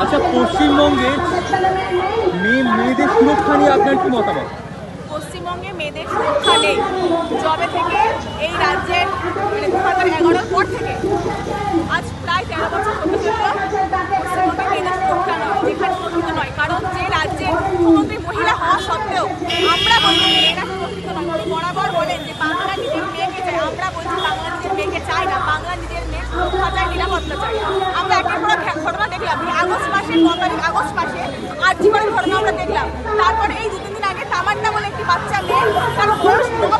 আচ্ছা পশ্চিমবঙ্গে মেয়ে মেয়েদের সুরক্ষা নিয়ে আপনার কি মতামত? পশ্চিমবঙ্গে মেয়েদের সুরক্ষা নেই। জবে থেকে এই রাজ্যের মানে দু হাজার এগারোর পর থেকে আজ প্রায় তেরো বছর হতে চলল, পশ্চিমবঙ্গে মেয়েদের সুরক্ষা নয়, যেখানে সুরক্ষিত নয়। কারণ যে রাজ্যে মুখ্যমন্ত্রী মহিলা হওয়া সত্ত্বেও আমরা বলছি মেয়েরা সুরক্ষিত নয়। বরাবর বলেন যে বাংলা নিজের মেয়েকে চাই আমরা বলছি বাংলা নিজের মেয়েকে চাই না। বাংলা নিজের মেয়ে সুরক্ষা চাই নিরাপত্তা চাই আমরা একের পর দেখলাম আগস্ট মাসে ন তারিখ, আগস্ট মাসে আর জীবনের ঘটনা আমরা দেখলাম। তারপরে এই দু তিন দিন আগে তামান্না বলে একটি বাচ্চা মেয়ে, তার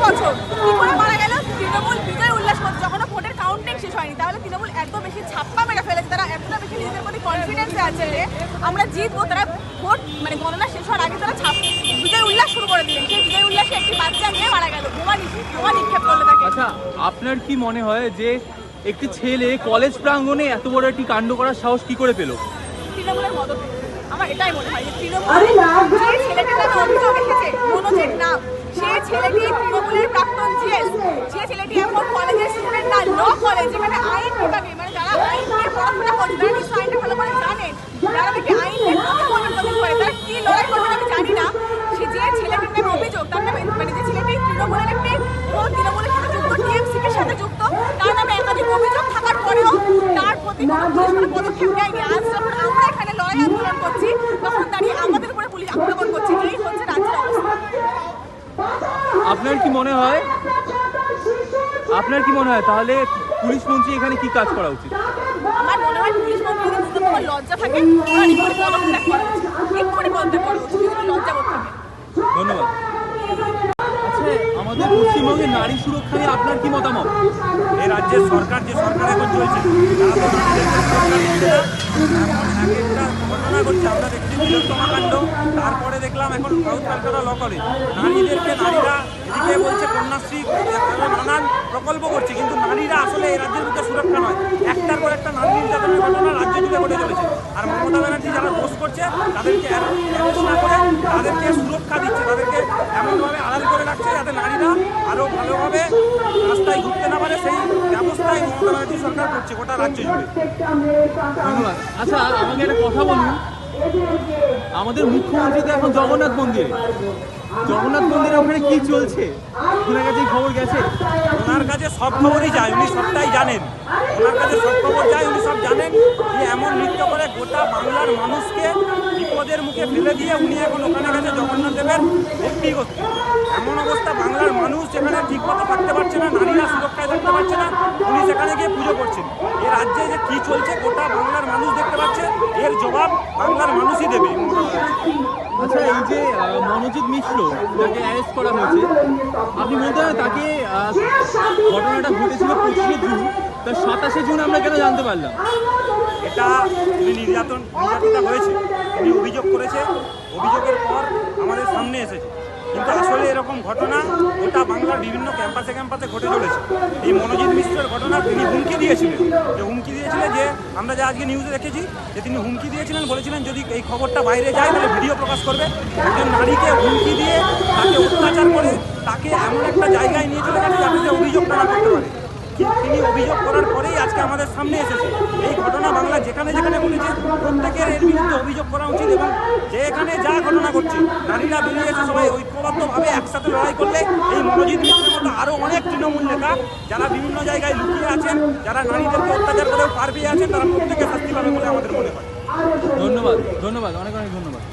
বছর। কি মারা গেল? তৃণমূল বিজয় উল্লাস করছে যখন ভোটের কাউন্টিং শেষ হয়নি, তাহলে তৃণমূল এত বেশি ছাপ্পা মেরে ফেলেছে। তারা এতটা বেশি নিজেদের প্রতি কনফিডেন্সে আছে যে আমরা জিতবো, তারা ভোট মানে গণনা শেষ হওয়ার আগে তারা ছাপ বিজয় উল্লাস শুরু করে দিলেন। সেই বিজয় উল্লাসে একটি বাচ্চা মেয়ে মারা গেল। বোমা বোমা নিক্ষেপ করলে তাকে। আচ্ছা আপনার কি মনে হয় যে একটি ছেলে কলেজ প্রাঙ্গনে এত বড় একটি কাণ্ড করার সাহস কি করে পেল? তৃণমূলের মদত আমার এটাই মনে হয় যে তৃণমূল যে ছেলেটার অভিযোগ এসেছে মনোজের নাম সে ছেলেটি তৃণমূলের প্রাক্তন জিএস যে ছেলেটি এখন কলেজের স্টুডেন্ট না ল কলেজ যেখানে আইন বিভাগে মানে যারা আইন নিয়ে পড়াশোনা করছে তারা নিশ্চয় আইনটা ভালো করে জানেন যারা নাকি আইন নিয়ে প্রতিবন্ধন করে তারা কি লড়াই করবেন আমি জানি না সে যে ছেলেটির নামে অভিযোগ তার নামে মানে যে ছেলেটি তৃণমূলের একটি ও তৃণমূলের সাথে যুক্ত টিএমসিপি এর সাথে যুক্ত তার নামে একাধিক অভিযোগ থাকার পরেও তার প্রতি কোনো আজ যখন আমরা এখানে লড়াই আন্দোলন করছি। তখন দাঁড়িয়ে আমাদের উপরে পুলিশ আক্রমণ করছে। এই হচ্ছে রাজ্যের অবস্থা। আপনার কি মনে হয়? আপনার কি মনে হয়? তাহলে পুলিশ মন্ত্রী এখানে কি কাজ করা উচিত? আমার মনে হয় পুলিশ মন্ত্রী যদি তোমার লজ্জা থাকে ওরা এক্ষুনি পদত্যাগ করা উচিত। এক্ষুনি পদত্যাগ করা উচিত যদি লজ্জা বোধ ধন্যবাদ। আচ্ছা আমাদের পশ্চিমবঙ্গের নারী সুরক্ষা নিয়ে আপনার কি মতামত? রাজ্যের সরকার, যে সরকার এখন চলছে ঘটনা আমরা দেখছি তারপরে দেখলাম এখন সাউথ ক্যালকাটা ল করে। নারীদেরকে, নারীরা এদিকে বলছে, কন্যাশ্রী নানান প্রকল্প করছে, কিন্তু নারীরা আসলে এই রাজ্যের মধ্যে সুরক্ষা নয়। একটার পর একটা নারী নির্যাতনের ঘটনা রাজ্য জুড়ে ঘটে চলেছে। আর মমতা ব্যানার্জি যারা দোষ করছে, তাদেরকে অ্যারেস্ট করে, তাদেরকে সুরক্ষা দিচ্ছে, তাদেরকে এমনভাবে আড়াল করে রাখছে, যাতে নারীরা আরও ভালোভাবে রাস্তায় ঘুরতে না পারে মমতা ব্যানার্জি সরকার করছে গোটা রাজ্য জুড়ে। ধন্যবাদ আচ্ছা আমাকে একটা কথা বলুন। আমাদের মুখ্যমন্ত্রী তো এখন জগন্নাথ মন্দিরে। জগন্নাথ মন্দিরে ওখানে কি চলছে? ওনার কাছে খবর গেছে? ওনার কাছে সব খবরই যায় উনি সবটাই জানেন। ওনার কাছে সব খবর যায় উনি সব জানেন যে এমন নৃত্য করে গোটা বাংলার মানুষকে বিপদের মুখে ফেলে দিয়ে উনি এখন ওখানে গেছে জগন্নাথ দেবের ভক্তি করতে এমন অবস্থা বাংলার মানুষ সেখানে ঠিক মতো থাকতে পারছে না নারীরা সুরক্ষায় থাকতে পারছে না উনি গিয়ে পুজো করছেন। এ রাজ্যে যে কী চলছে গোটা বাংলার মানুষ দেখতে পাচ্ছে এর জবাব বাংলার মানুষই দেবে। আচ্ছা এই যে মনোজিৎ মিশ্র তাকে অ্যারেস্ট করা হয়েছে। আপনি বলতে পারেন তাকে ঘটনাটা ঘটেছিল পঁচিশে জুন। তার সাতাশে জুন আমরা কেন জানতে পারলাম? এটা উনি নির্যাতন নির্যাতিতা হয়েছে উনি অভিযোগ করেছে। অভিযোগের পর আমাদের সামনে এসেছে। কিন্তু আসলে এরকম ঘটনা গোটা বাংলার বিভিন্ন ক্যাম্পাসে ক্যাম্পাসে ঘটে চলেছে। এই মনোজিৎ মিশ্রের ঘটনা তিনি হুমকি দিয়েছিলেন। যে হুমকি দিয়েছিলেন যে আমরা যে আজকে নিউজে দেখেছি যে তিনি হুমকি দিয়েছিলেন, বলেছিলেন যদি এই খবরটা বাইরে যায় তাহলে ভিডিও প্রকাশ করবে। একজন নারীকে হুমকি দিয়ে তাকে অত্যাচার করে তাকে এমন একটা জায়গায় নিয়ে চলে গেছে যাতে সে অভিযোগটা না করতে পারে। তিনি অভিযোগ করার পরেই আজকে আমাদের সামনে এসেছে। এই ঘটনা বাংলা যেখানে যেখানে ঘটেছে, প্রত্যেকের এর বিরুদ্ধে অভিযোগ করা উচিত এবং যে এখানে যা ঘটনা ঘটছে, নারীরা বেরিয়ে এসে সবাই ঐক্যবদ্ধভাবে একসাথে লড়াই করলে এই মনোজিৎ মিত্রের মতো আরও অনেক তৃণমূল নেতা, যারা বিভিন্ন জায়গায় লুকিয়ে আছেন, যারা নারীদেরকে অত্যাচার করেও পার পেয়ে আছেন, তারা প্রত্যেকে শাস্তি পাবে বলে আমাদের মনে হয়। ধন্যবাদ ধন্যবাদ, অনেক অনেক ধন্যবাদ।